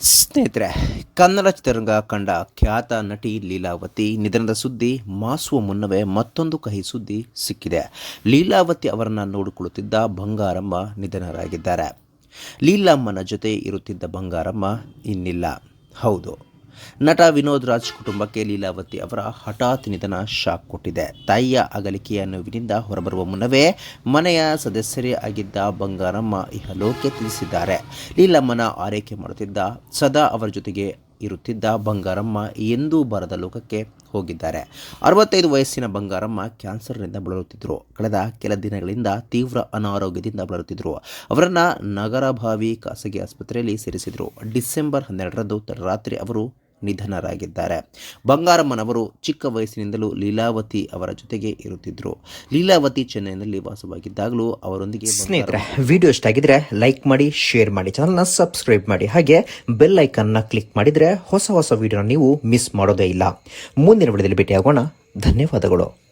ಸ್ನೇಹಿತರೆ, ಕನ್ನಡ ಚಿತ್ರರಂಗ ಕಂಡ ಖ್ಯಾತ ನಟಿ ಲೀಲಾವತಿ ನಿಧನದ ಸುದ್ದಿ ಮಾಸುವ ಮುನ್ನವೇ ಮತ್ತೊಂದು ಕಹಿ ಸುದ್ದಿ ಸಿಕ್ಕಿದೆ. ಲೀಲಾವತಿ ಅವರನ್ನು ನೋಡಿಕೊಳ್ಳುತ್ತಿದ್ದ ಬಂಗಾರಮ್ಮ ನಿಧನರಾಗಿದ್ದಾರೆ. ಲೀಲಾಮ್ಮನ ಜೊತೆ ಇರುತ್ತಿದ್ದ ಬಂಗಾರಮ್ಮ ಇನ್ನಿಲ್ಲ. ಹೌದು. ನಟ ವಿನೋದ್ ರಾಜ್ ಕುಟುಂಬಕ್ಕೆ ಲೀಲಾವತಿ ಅವರ ಹಠಾತ್ ನಿಧನ ಶಾಕ್ ಕೊಟ್ಟಿದೆ. ತಾಯಿಯ ಅಗಲಿಕೆಯ ನೋವಿನಿಂದ ಹೊರಬರುವ ಮುನ್ನವೇ ಮನೆಯ ಸದಸ್ಯರೇ ಆಗಿದ್ದ ಬಂಗಾರಮ್ಮ ಇಹಲೋಕೆ ತಿಳಿಸಿದ್ದಾರೆ. ಲೀಲಮ್ಮನ ಆರೈಕೆ ಮಾಡುತ್ತಿದ್ದ, ಸದಾ ಅವರ ಜೊತೆಗೆ ಇರುತ್ತಿದ್ದ ಬಂಗಾರಮ್ಮ ಎಂದೂ ಬರದ ಲೋಕಕ್ಕೆ ಹೋಗಿದ್ದಾರೆ. ಅರವತ್ತೈದು ವಯಸ್ಸಿನ ಬಂಗಾರಮ್ಮ ಕ್ಯಾನ್ಸರ್ನಿಂದ ಬಳಲುತ್ತಿದ್ದರು. ಕಳೆದ ಕೆಲ ದಿನಗಳಿಂದ ತೀವ್ರ ಅನಾರೋಗ್ಯದಿಂದ ಬಳಲುತ್ತಿದ್ದರು. ಅವರನ್ನು ನಗರಭಾವಿ ಖಾಸಗಿ ಆಸ್ಪತ್ರೆಯಲ್ಲಿ ಸೇರಿಸಿದರು. ಡಿಸೆಂಬರ್ ಹನ್ನೆರಡರಂದು ತಡರಾತ್ರಿ ಅವರು ನಿಧನರಾಗಿದ್ದಾರೆ. ಬಂಗಾರಮ್ಮನವರು ಚಿಕ್ಕ ವಯಸ್ಸಿನಿಂದಲೂ ಲೀಲಾವತಿ ಅವರ ಜೊತೆಗೆ ಇರುತ್ತಿದ್ದರು ಲೀಲಾವತಿ ಚೆನ್ನೈನಲ್ಲಿ ವಾಸವಾಗಿದ್ದಾಗಲೂ ಅವರೊಂದಿಗೆ ಸ್ನೇಹಿತರೆ ವಿಡಿಯೋ ಇಷ್ಟ ಆಗಿದ್ರೆ ಲೈಕ್ ಮಾಡಿ ಶೇರ್ ಮಾಡಿ ಚಾನಲ್ನ ಸಬ್ಸ್ಕ್ರೈಬ್ ಮಾಡಿ. ಹಾಗೆ ಬೆಲ್ ಐಕನ್ನ ಕ್ಲಿಕ್ ಮಾಡಿದ್ರೆ ಹೊಸ ಹೊಸ ವಿಡಿಯೋನ ನೀವು ಮಿಸ್ ಮಾಡೋದೇ ಇಲ್ಲ. ಮುಂದಿನ ವಿಡಿಯೋದಲ್ಲಿ ಭೇಟಿಯಾಗೋಣ. ಧನ್ಯವಾದಗಳು.